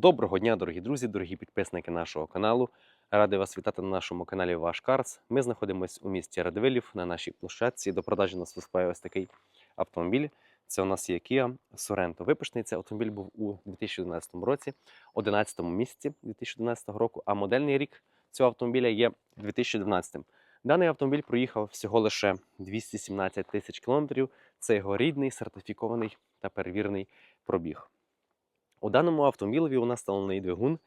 Доброго дня, дорогі друзі, дорогі підписники нашого каналу. Радий вас вітати на нашому каналі Ваш Карс. Ми знаходимося у місті Радивилів на нашій площадці. До продажі нас виступає ось такий автомобіль. Це у нас є Kia Sorento. Випущений цей автомобіль був у 2011 році, 11 місяці 2011 року, а модельний рік цього автомобіля є 2012. Даний автомобіль проїхав всього лише 217 тисяч кілометрів. Це його рідний, сертифікований та перевірений пробіг. У даному автомобілі у нас встановлений двигун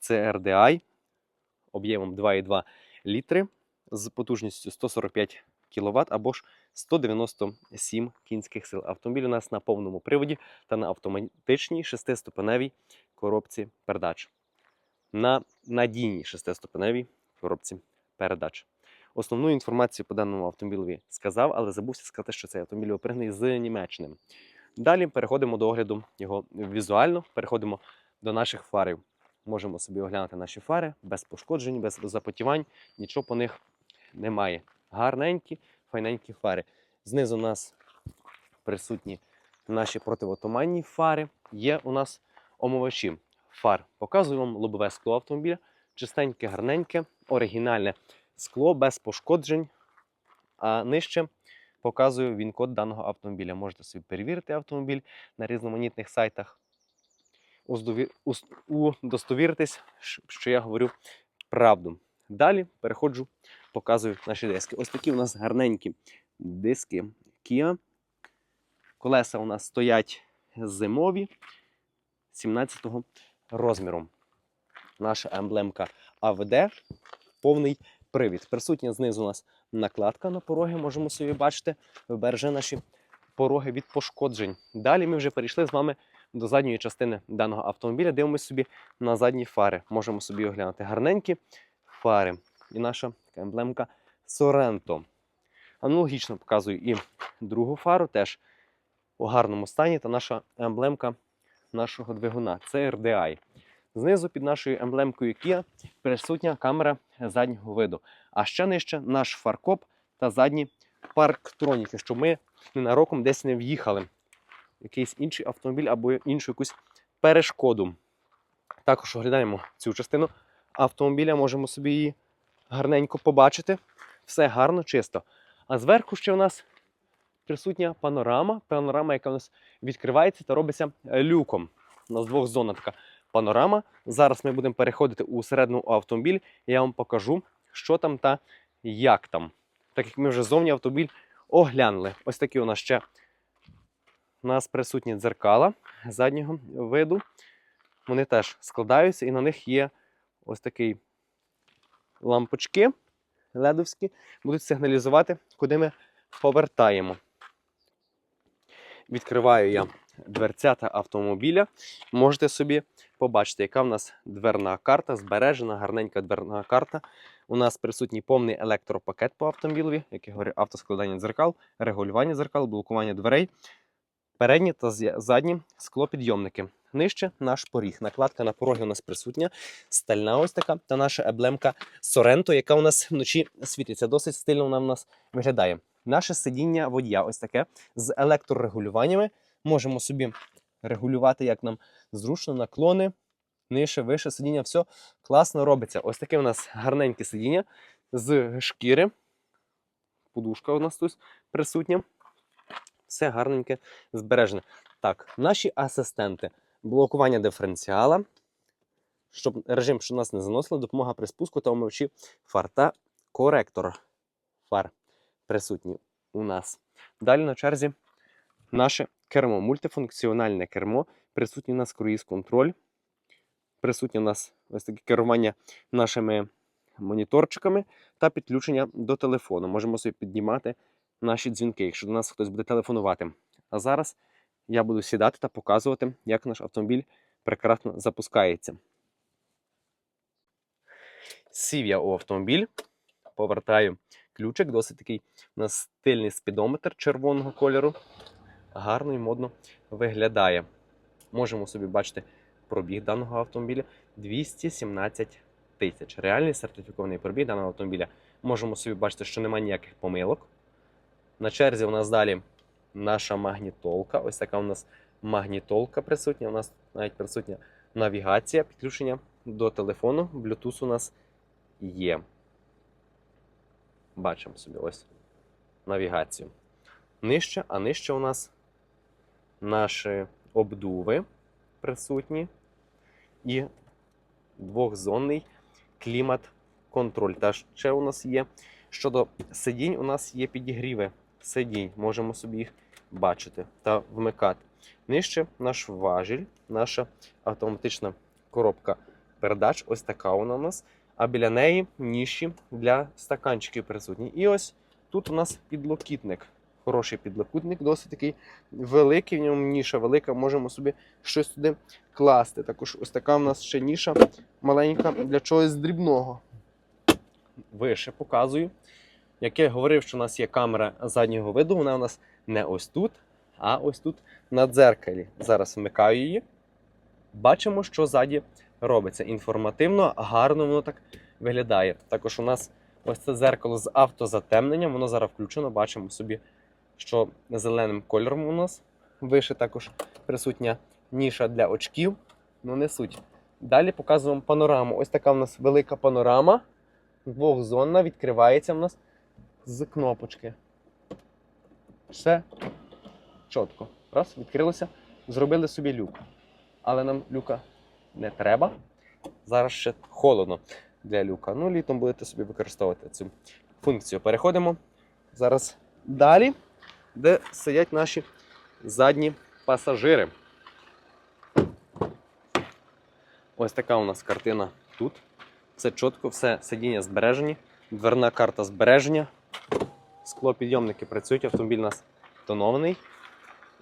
CRDI об'ємом 2,2 літри з потужністю 145 кВт або ж 197 кінських сил. Автомобіль у нас на повному приводі та на автоматичній шестиступеневій коробці передач. На надійній шестиступеневій коробці передач. Основну інформацію по даному автомобілі сказав, але забувся сказати, що цей автомобіль опригнаний з Німеччини. Далі переходимо до огляду його візуально, переходимо до наших фарів. Можемо собі оглянути наші фари без пошкоджень, без запотівань, нічого по них немає. Гарненькі, файненькі фари. Знизу у нас присутні наші противотуманні фари. Є у нас омивачі фар. Показую вам лобове скло автомобіля. Чистеньке, гарненьке, оригінальне скло без пошкоджень. А нижче показую він-код даного автомобіля. Можете собі перевірити автомобіль на різноманітних сайтах. Удостовіритись, що я говорю правду. Далі переходжу, показую наші диски. Ось такі у нас гарненькі диски Kia. Колеса у нас стоять зимові 17-го розміру. Наша емблемка АВД, повний привід. Присутня знизу у нас накладка на пороги, можемо собі бачити, береже наші пороги від пошкоджень. Далі ми вже перейшли з вами до задньої частини даного автомобіля. Дивимося собі на задні фари. Можемо собі оглянути гарненькі фари. І наша емблемка Sorento. Аналогічно показую і другу фару, теж у гарному стані, та наша емблемка нашого двигуна це RDI. Знизу під нашою емблемкою Kia присутня камера заднього виду. А ще нижче наш фаркоп та задні парктроніки, щоб ми ненароком десь не в'їхали. Якийсь інший автомобіль або іншу якусь перешкоду. Також оглядаємо цю частину автомобіля, можемо собі її гарненько побачити. Все гарно, чисто. А зверху ще у нас присутня панорама. Панорама, яка у нас відкривається та робиться люком. У нас двохзонна така панорама. Зараз ми будемо переходити у середину автомобіль, і я вам покажу, що там та як там. Так як ми вже зовні автомобіль оглянули. Ось такі у нас ще у нас присутні дзеркала заднього виду. Вони теж складаються, і на них є ось такі лампочки ледовські, будуть сигналізувати, куди ми повертаємо. Відкриваю я дверцята автомобіля. Можете собі побачити, яка в нас дверна карта, збережена, гарненька дверна карта. У нас присутній повний електропакет по автомобілеві, як я говорю, автоскладання дзеркал, регулювання дзеркал, блокування дверей, передні та задні склопідйомники. Нижче наш поріг. Накладка на пороги у нас присутня, стальна ось така, та наша еблемка Sorento, яка у нас вночі світиться. Досить стильно вона в нас виглядає. Наше сидіння водія ось таке з електрорегулюваннями. Можемо собі регулювати, як нам зручно, наклони, нижче, вище сидіння. Все класно робиться. Ось таке у нас гарненьке сидіння з шкіри. Подушка у нас тут присутня. Все гарненьке, збережене. Так, наші асистенти. Блокування диференціала, щоб режим, що нас не заносило, допомога при спуску та омивчі фар та коректор фар присутні у нас. Далі на черзі наше кермо, мультифункціональне кермо. Присутній у нас круїз-контроль. Присутнє у нас ось таке керування нашими моніторчиками та підключення до телефону. Можемо собі піднімати наші дзвінки, якщо до нас хтось буде телефонувати. А зараз я буду сідати та показувати, як наш автомобіль прекрасно запускається. Сів я у автомобіль, повертаю ключик, досить такий у нас стильний спідометр червоного кольору. Гарно і модно виглядає. Можемо собі бачити пробіг даного автомобіля 217 тисяч. Реальний сертифікований пробіг даного автомобіля. Можемо собі бачити, що немає ніяких помилок. На черзі у нас далі наша магнітолка. Ось така у нас магнітолка присутня. У нас навіть присутня навігація, підключення до телефону. Bluetooth у нас є. Бачимо собі ось навігацію. Нижче, а нижче у нас наші обдуви присутні і двохзонний клімат-контроль. Та ще у нас є. Щодо сидінь, у нас є підігріви сидінь. Можемо собі їх бачити та вмикати. Нижче наш важіль, наша автоматична коробка передач. Ось така вона у нас. А біля неї ніші для стаканчиків присутні. І ось тут у нас підлокітник. Хороший підлокітник, досить такий великий, в ньому ніша велика, можемо собі щось туди класти. Також ось така в нас ще ніша маленька для чогось дрібного. Вище показую. Як я говорив, що у нас є камера заднього виду, вона у нас не ось тут, а ось тут на дзеркалі. Зараз вмикаю її. Бачимо, що ззаді робиться. Інформативно, гарно воно так виглядає. Також у нас ось це дзеркало з автозатемненням, воно зараз включено. Бачимо собі, що зеленим кольором у нас вище також присутня ніша для очків. Ну, не суть. Далі показуємо панораму. Ось така в нас велика панорама. Двохзонна, відкривається в нас з кнопочки. Все чітко. Раз, відкрилося, зробили собі люк. Але нам люка не треба. Зараз ще холодно для люка. Ну, літом будете собі використовувати цю функцію. Переходимо зараз далі, де сидять наші задні пасажири. Ось така у нас картина тут. Все чітко, все сидіння збережені, дверна карта збереження. Склопідйомники працюють, автомобіль у нас тонований.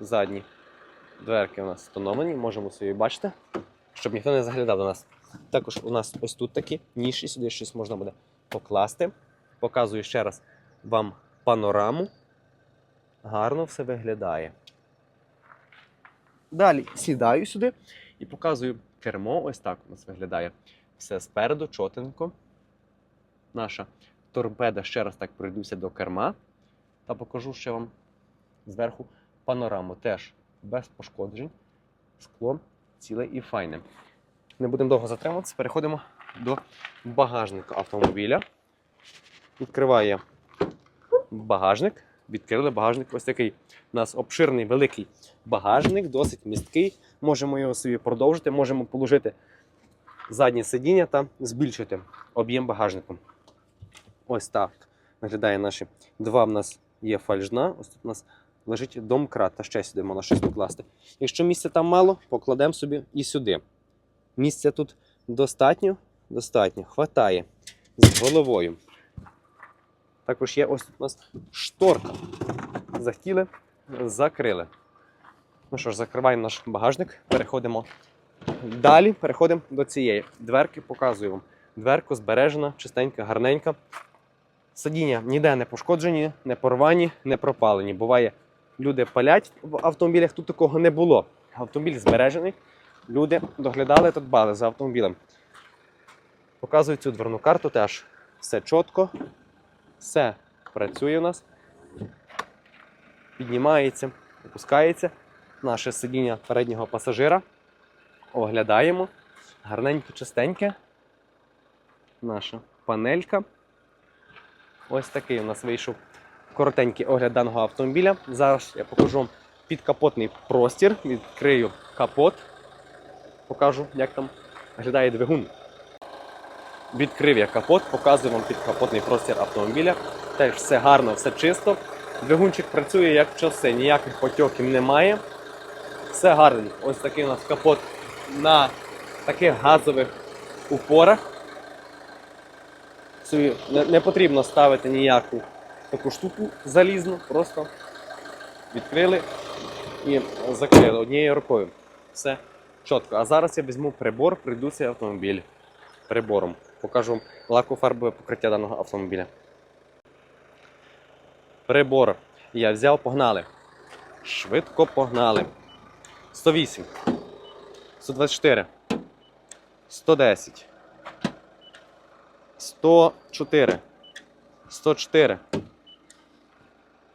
Задні дверки у нас тоновані, можемо собі бачити, щоб ніхто не заглядав до нас. Також у нас ось тут такі ніші, сюди щось можна буде покласти. Показую ще раз вам панораму. Гарно все виглядає. Далі сідаю сюди і показую кермо. Ось так у нас виглядає. Все спереду, чотенько. Наша торпеда, ще раз так пройдуся до керма. Та покажу ще вам зверху панораму. Теж без пошкоджень. Скло ціле і файне. Не будемо довго затримуватися, переходимо до багажника автомобіля. Відкриває багажник. Відкрили багажник ось такий. У нас обширний великий багажник, досить місткий. Можемо його собі продовжити, можемо положити заднє сидіння та збільшити об'єм багажнику. Ось так виглядає наші два в нас є фальжна. Ось тут у нас лежить домкрат, та ще сюди можна щось покласти. Якщо місця там мало, покладемо собі і сюди. Місця тут достатньо, достатньо, хватає з головою. Також є ось у нас шторка. Захотіли, закрили. Ну що ж, закриваємо наш багажник, переходимо далі. Переходимо до цієї дверки, показую вам. Дверку збережена, чистенька, гарненька. Сидіння ніде не пошкоджені, не порвані, не пропалені. Буває, люди палять в автомобілях, тут такого не було. Автомобіль збережений. Люди доглядали та дбали за автомобілем. Показую цю дверну карту теж. Все чітко, все працює у нас. Піднімається, опускається. Наше сидіння переднього пасажира. Оглядаємо. Гарненьке, чистеньке. Наша панелька. Ось такий у нас вийшов коротенький огляд даного автомобіля. Зараз я покажу вам підкапотний простір. Відкрию капот. Покажу, як там виглядає двигун. Відкрив я капот, показую вам підкапотний простір автомобіля. Теж все гарно, все чисто. Двигунчик працює як часи, ніяких потьоків немає. Все гарно. Ось такий у нас капот на таких газових упорах. Собі не, потрібно ставити ніяку таку штуку залізну, просто відкрили і закрили однією рукою. Все чітко. А зараз я візьму прибор, прийду цей автомобіль прибором. Покажу вам лакофарбове покриття даного автомобіля. Прибор. Я взяв, погнали. Швидко погнали. 108, 124, 110, 104, 104,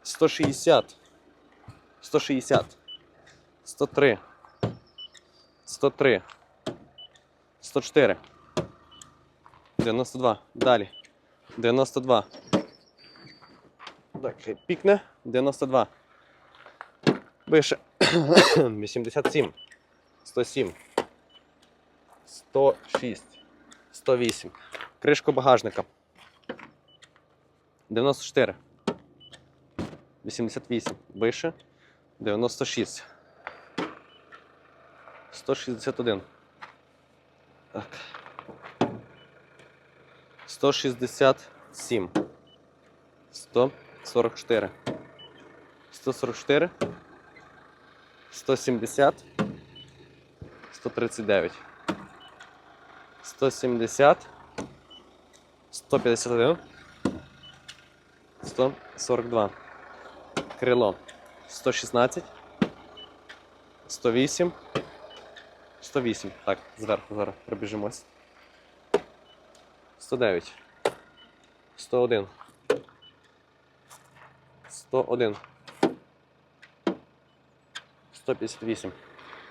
160, 160, 103, 103, 104. 92. Далі. 92. Так, пікне. 92. Вище. 87. 107. 106. 108. Кришку багажника. 94. 88. Вище. 96. 161. Так. 167. 144. 144. 170. 139. 170. 151. 142. Крило. 116. 108. 108. Так, зверху зараз пробіжимось. 109. 101. 101. 158.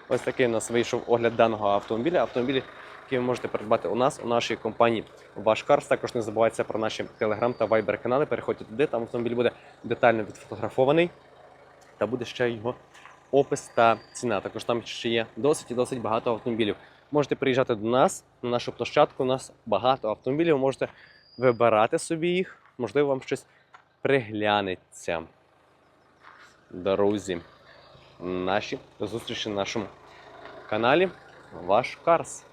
Ось такий у нас вийшов огляд даного автомобіля. Автомобілі, які ви можете придбати у нас, у нашій компанії Ваш Карс. Також не забувайте про наші Telegram та Viber канали. Переходьте туди, там автомобіль буде детально відфотографований. Та буде ще його опис та ціна. Також там ще є досить і досить багато автомобілів. Можете приїжджати до нас на нашу площадку. У нас багато автомобілів. Можете вибирати собі їх. Можливо, вам щось приглянеться. Друзі, наші зустрічі на нашому каналі Ваш Карс.